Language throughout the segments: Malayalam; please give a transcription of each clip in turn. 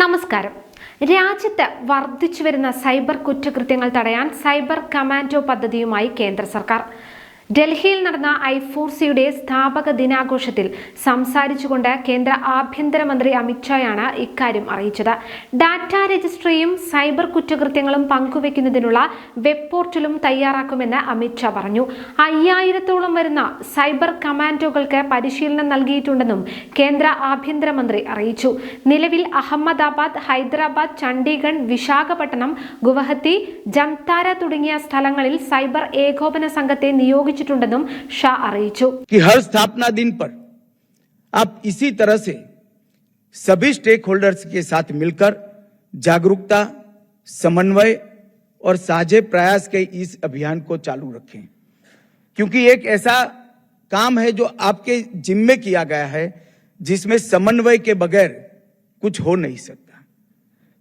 നമസ്കാരം. രാജ്യത്ത് വർദ്ധിച്ചു വരുന്ന സൈബർ കുറ്റകൃത്യങ്ങൾ തടയാൻ സൈബർ കമാൻഡോ പദ്ധതിയുമായി കേന്ദ്ര സർക്കാർ. ഡൽഹിയിൽ നടന്ന ഐ ഫോർ സിയുടെ സ്ഥാപക ദിനാഘോഷത്തിൽ സംസാരിച്ചുകൊണ്ട് കേന്ദ്ര ആഭ്യന്തരമന്ത്രി അമിത്ഷായാണ് ഇക്കാര്യം അറിയിച്ചത്. ഡാറ്റ രജിസ്ട്രിയും സൈബർ കുറ്റകൃത്യങ്ങളും പങ്കുവെക്കുന്നതിനുള്ള വെബ് പോർട്ടലും തയ്യാറാക്കുമെന്ന് അമിത്ഷാ പറഞ്ഞു. അയ്യായിരത്തോളം വരുന്ന സൈബർ കമാൻഡോകൾക്ക് പരിശീലനം നൽകിയിട്ടുണ്ടെന്നും കേന്ദ്ര ആഭ്യന്തരമന്ത്രി അറിയിച്ചു. നിലവിൽ അഹമ്മദാബാദ് ഹൈദരാബാദ് ചണ്ഡീഗഡ് വിശാഖപട്ടണം ഗുവഹത്തി ജംതാര തുടങ്ങിയ സ്ഥലങ്ങളിൽ സൈബർ ഏകോപന സംഘത്തെ നിയോഗിച്ചിട്ടുണ്ടെന്നും ഷാ അറിയിച്ചു कि हर स्थापना दिन पर आप इसी तरह से सभी स्टेक होल्डर्स के साथ मिलकर जागरूकता समन्वय और साझे प्रयास के इस अभियान को चालू रखें क्योंकि एक ऐसा काम है जो आपके जिम्मे किया गया है जिसमें समन्वय के बगैर कुछ हो नहीं सकता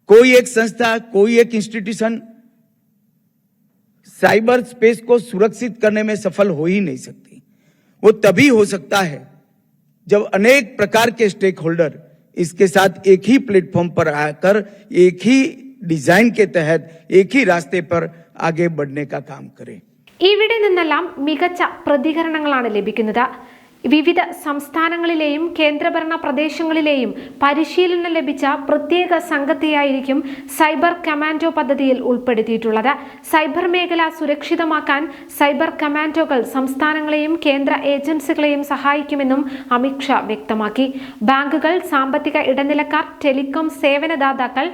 कोई एक संस्था कोई एक इंस्टीट्यूशन साइबर स्पेस को सुरक्षित करने में सफल हो ही नहीं सकती वो तभी हो सकता है जब अनेक प्रकार के स्टेक होल्डर इसके साथ एक ही प्लेटफॉर्म पर आकर एक ही डिजाइन के तहत एक ही रास्ते पर आगे बढ़ने का काम करें ഇവിടെ നിന്നെല്ലാം മികച്ച പ്രതികരണങ്ങളാണ് ലഭിക്കുന്നത് വിവിധ സംസ്ഥാനങ്ങളിലെയും കേന്ദ്രഭരണ പ്രദേശങ്ങളിലെയും പരിശീലനം ലഭിച്ച പ്രത്യേക സംഘത്തെയായിരിക്കും സൈബർ കമാൻഡോ പദ്ധതിയിൽ ഉൾപ്പെടുത്തിയിട്ടുള്ളത്. സൈബർ മേഖല സുരക്ഷിതമാക്കാൻ സൈബർ കമാൻഡോകൾ സംസ്ഥാനങ്ങളെയും കേന്ദ്ര ഏജൻസികളെയും സഹായിക്കുമെന്നും അമിത് ഷാ വ്യക്തമാക്കി. ബാങ്കുകൾ സാമ്പത്തിക ഇടനിലക്കാർ ടെലികോം സേവനദാതാക്കൾ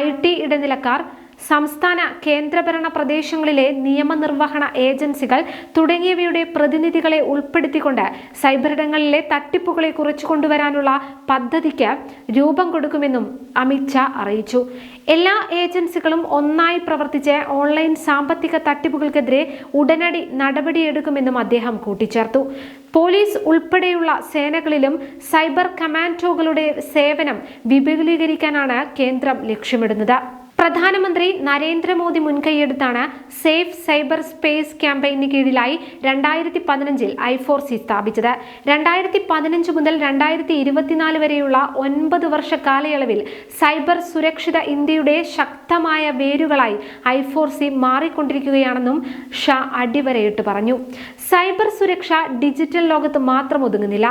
ഐ ഇടനിലക്കാർ സംസ്ഥാന കേന്ദ്രഭരണ പ്രദേശങ്ങളിലെ നിയമനിർവഹണ ഏജൻസികൾ തുടങ്ങിയവയുടെ പ്രതിനിധികളെ ഉൾപ്പെടുത്തിക്കൊണ്ട് സൈബറിടങ്ങളിലെ തട്ടിപ്പുകളെ കുറച്ചു കൊണ്ടുവരാനുള്ള പദ്ധതിക്ക് രൂപം കൊടുക്കുമെന്നും അമിത്ഷാ അറിയിച്ചു. എല്ലാ ഏജൻസികളും ഒന്നായി പ്രവർത്തിച്ച് ഓൺലൈൻ സാമ്പത്തിക തട്ടിപ്പുകൾക്കെതിരെ ഉടനടി നടപടിയെടുക്കുമെന്നും അദ്ദേഹം കൂട്ടിച്ചേർത്തു. പോലീസ് ഉൾപ്പെടെയുള്ള സേനകളിലും സൈബർ കമാൻഡോകളുടെ സേവനം വിപുലീകരിക്കാനാണ് കേന്ദ്രം ലക്ഷ്യമിടുന്നത്. പ്രധാനമന്ത്രി നരേന്ദ്രമോദി മുൻകൈയെടുത്താണ് സേഫ് സൈബർ സ്പേസ് ക്യാമ്പയിന് കീഴിലായി രണ്ടായിരത്തി പതിനഞ്ചിൽ ഐഫോർസി സ്ഥാപിച്ചത്. രണ്ടായിരത്തി പതിനഞ്ച് മുതൽ രണ്ടായിരത്തി ഇരുപത്തിനാല് വരെയുള്ള ഒൻപത് വർഷ കാലയളവിൽ സൈബർ സുരക്ഷിത ഇന്ത്യയുടെ ശക്തമായ വേരുകളായി ഐഫോർസി മാറിക്കൊണ്ടിരിക്കുകയാണെന്നും ഷാ അടിവരയിട്ട് പറഞ്ഞു. സൈബർ സുരക്ഷ ഡിജിറ്റൽ ലോകത്ത് മാത്രം ഒതുങ്ങുന്നില്ല.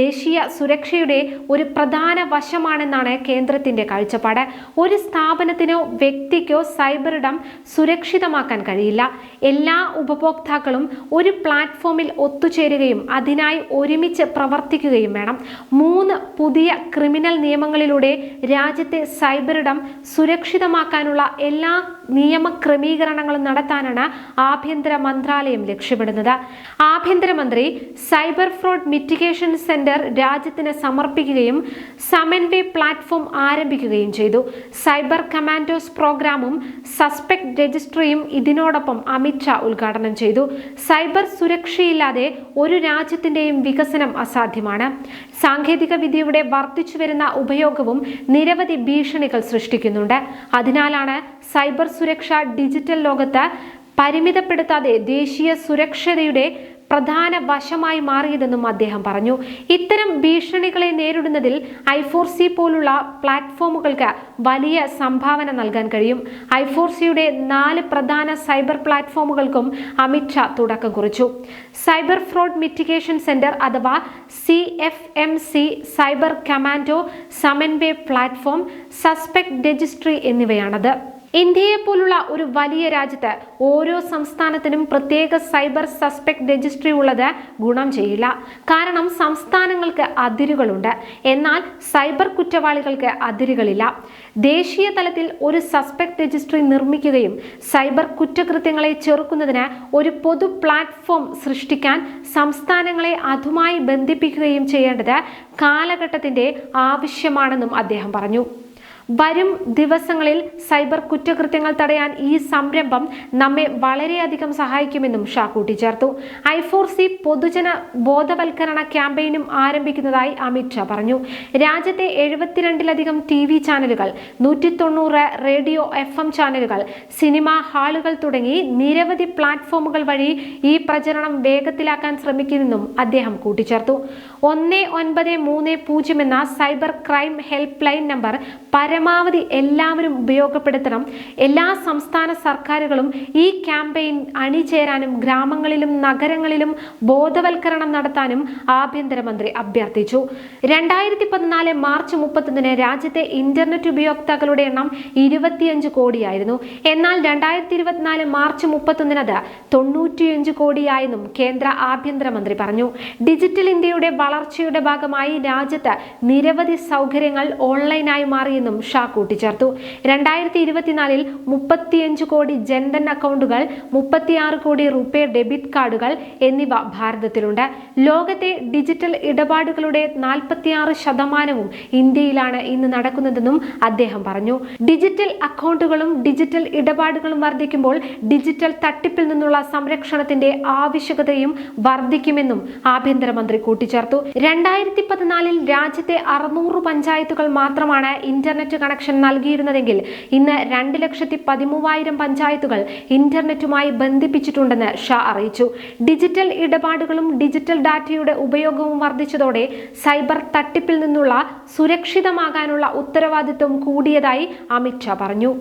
ദേശീയ സുരക്ഷയുടെ ഒരു പ്രധാന വശമാണെന്നാണ് കേന്ദ്രത്തിന്റെ കാഴ്ചപ്പാട്. ഒരു സ്ഥാപനത്തിനോ വ്യക്തിക്കോ സൈബർ ഇടം സുരക്ഷിതമാക്കാൻ കഴിയില്ല. എല്ലാ ഉപഭോക്താക്കളും ഒരു പ്ലാറ്റ്ഫോമിൽ ഒത്തുചേരുകയും അതിനായി ഒരുമിച്ച് പ്രവർത്തിക്കുകയും വേണം. മൂന്ന് പുതിയ ക്രിമിനൽ നിയമങ്ങളിലൂടെ രാജ്യത്തെ സൈബർ ഇടം സുരക്ഷിതമാക്കാനുള്ള എല്ലാ നിയമ ക്രമീകരണങ്ങളും നടത്താനാണ് ആഭ്യന്തര മന്ത്രാലയം ലക്ഷ്യമിടുന്നത്. ആഭ്യന്തരമന്ത്രി സൈബർ ഫ്രോഡ് മിറ്റിഗേഷൻ സെന്റർ രാജ്യത്തിന് സമർപ്പിക്കുകയും സമൻവേ പ്ലാറ്റ്ഫോം ആരംഭിക്കുകയും ചെയ്തു. സൈബർ കമാൻഡോസ് പ്രോഗ്രാമും സസ്പെക്ട് രജിസ്ട്രിയും ഇതിനോടൊപ്പം അമിത്ഷാ ഉദ്ഘാടനം ചെയ്തു. സൈബർ സുരക്ഷയില്ലാതെ ഒരു രാജ്യത്തിന്റെയും വികസനം അസാധ്യമാണ്. സാങ്കേതിക വിദ്യയുടെ വർദ്ധിച്ചു വരുന്ന ഉപയോഗവും നിരവധി ഭീഷണികൾ സൃഷ്ടിക്കുന്നുണ്ട്. അതിനാലാണ് സൈബർ സുരക്ഷ ഡിജിറ്റൽ ലോകത്ത് പരിമിതപ്പെടുത്താതെ ദേശീയ സുരക്ഷതയുടെ പ്രധാന വശമായി മാറിയതെന്നും അദ്ദേഹം പറഞ്ഞു. ഇത്തരം ഭീഷണികളെ നേരിടുന്നതിൽ ഐഫോർസി പോലുള്ള പ്ലാറ്റ്ഫോമുകൾക്ക് വലിയ സംഭാവന നൽകാൻ കഴിയും. ഐഫോർസിയുടെ നാല് പ്രധാന സൈബർ പ്ലാറ്റ്ഫോമുകൾക്കും അമിത്ഷാ തുടക്കം കുറിച്ചു. സൈബർ ഫ്രോഡ് മിറ്റിഗേഷൻ സെന്റർ അഥവാ C F M C cyber commando Samanvay platform suspect registry എന്നിവയാണത്. ഇന്ത്യയെ പോലുള്ള ഒരു വലിയ രാജ്യത്ത് ഓരോ സംസ്ഥാനത്തിനും പ്രത്യേക സൈബർ സസ്പെക്ട് രജിസ്ട്രി ഉള്ളത് ഗുണം ചെയ്യില്ല. കാരണം സംസ്ഥാനങ്ങൾക്ക് അതിരുകളുണ്ട്. എന്നാൽ സൈബർ കുറ്റവാളികൾക്ക് അതിരുകളില്ല. ദേശീയ തലത്തിൽ ഒരു സസ്പെക്ട് രജിസ്ട്രി നിർമ്മിക്കുകയും സൈബർ കുറ്റകൃത്യങ്ങളെ ചെറുക്കുന്നതിന് ഒരു പൊതു പ്ലാറ്റ്ഫോം സൃഷ്ടിക്കാൻ സംസ്ഥാനങ്ങളെ അതുമായി ബന്ധിപ്പിക്കുകയും ചെയ്യേണ്ടത് കാലഘട്ടത്തിന്റെ ആവശ്യമാണെന്നും അദ്ദേഹം പറഞ്ഞു. വരും ദിവസങ്ങളിൽ സൈബർ കുറ്റകൃത്യങ്ങൾ തടയാൻ ഈ സംരംഭം നമ്മെ വളരെയധികം സഹായിക്കുമെന്നും ഷാ കൂട്ടിച്ചേർത്തു ഐ ഫോർ സി പൊതുജന ബോധവൽക്കരണ ക്യാമ്പയിനും ആരംഭിക്കുന്നതായി അമിത് ഷാ പറഞ്ഞു. രാജ്യത്തെ എഴുപത്തിരണ്ടിലധികം ടി വി ചാനലുകൾ നൂറ്റി തൊണ്ണൂറ് റേഡിയോ എഫ് എം ചാനലുകൾ സിനിമ ഹാളുകൾ തുടങ്ങി നിരവധി പ്ലാറ്റ്ഫോമുകൾ വഴി ഈ പ്രചരണം വേഗത്തിലാക്കാൻ ശ്രമിക്കുമെന്നും അദ്ദേഹം കൂട്ടിച്ചേർത്തു. ഒന്ന് ഒൻപത് മൂന്ന് പൂജ്യം എന്ന cyber crime helpline number പര പരമാവധി എല്ലാവരും ഉപയോഗപ്പെടുത്തണം. എല്ലാ സംസ്ഥാന സർക്കാരുകളും ഈ ക്യാമ്പയിൻ അണിചേരാനും ഗ്രാമങ്ങളിലും നഗരങ്ങളിലും ബോധവൽക്കരണം നടത്താനും ആഭ്യന്തരമന്ത്രി അഭ്യർത്ഥിച്ചു. രണ്ടായിരത്തി പതിനാല് മാർച്ച് മുപ്പത്തൊന്നിന് രാജ്യത്തെ ഇന്റർനെറ്റ് ഉപയോക്താക്കളുടെ എണ്ണം ഇരുപത്തിയഞ്ച് കോടിയായിരുന്നു. എന്നാൽ രണ്ടായിരത്തി ഇരുപത്തിനാല് മാർച്ച് മുപ്പത്തൊന്നിന് അത് തൊണ്ണൂറ്റിയഞ്ച് കോടിയായെന്നും കേന്ദ്ര ആഭ്യന്തരമന്ത്രി പറഞ്ഞു. ഡിജിറ്റൽ ഇന്ത്യയുടെ വളർച്ചയുടെ ഭാഗമായി രാജ്യത്ത് നിരവധി സൗകര്യങ്ങൾ ഓൺലൈനായി മാറിയെന്നും ഷാ കൂട്ടിച്ചേർത്തു. രണ്ടായിരത്തി ഇരുപത്തിനാലിൽ മുപ്പത്തിയഞ്ച് കോടി ജൻധൻ അക്കൗണ്ടുകൾ മുപ്പത്തിയാറ് കോടി റുപേ ഡെബിറ്റ് കാർഡുകൾ എന്നിവ ഭാരതത്തിലുണ്ട്. ലോകത്തെ ഡിജിറ്റൽ ഇടപാടുകളുടെ നാൽപ്പത്തിയാറ് ശതമാനവും ഇന്ത്യയിലാണ് ഇന്ന് നടക്കുന്നതെന്നും അദ്ദേഹം പറഞ്ഞു. ഡിജിറ്റൽ അക്കൗണ്ടുകളും ഡിജിറ്റൽ ഇടപാടുകളും വർദ്ധിക്കുമ്പോൾ ഡിജിറ്റൽ തട്ടിപ്പിൽ നിന്നുള്ള സംരക്ഷണത്തിന്റെ ആവശ്യകതയും വർദ്ധിക്കുമെന്നും ആഭ്യന്തരമന്ത്രി കൂട്ടിച്ചേർത്തു. രണ്ടായിരത്തി പതിനാലിൽ രാജ്യത്തെ അറുന്നൂറ് പഞ്ചായത്തുകൾ മാത്രമാണ് ഇന്റർനെറ്റ് കണക്ഷൻ നൽകിയിരുന്നതെങ്കിൽ ഇന്ന് രണ്ട് ലക്ഷത്തി പതിമൂവായിരം പഞ്ചായത്തുകൾ ഇന്റർനെറ്റുമായി ബന്ധിപ്പിച്ചിട്ടുണ്ടെന്ന് ഷാ അറിയിച്ചു. ഡിജിറ്റൽ ഇടപാടുകളും ഡിജിറ്റൽ ഡാറ്റയുടെ ഉപയോഗവും വർദ്ധിച്ചതോടെ സൈബർ തട്ടിപ്പിൽ നിന്നുള്ള സുരക്ഷിതമാകാനുള്ള ഉത്തരവാദിത്വം കൂടിയതായി അമിത് ഷാ പറഞ്ഞു.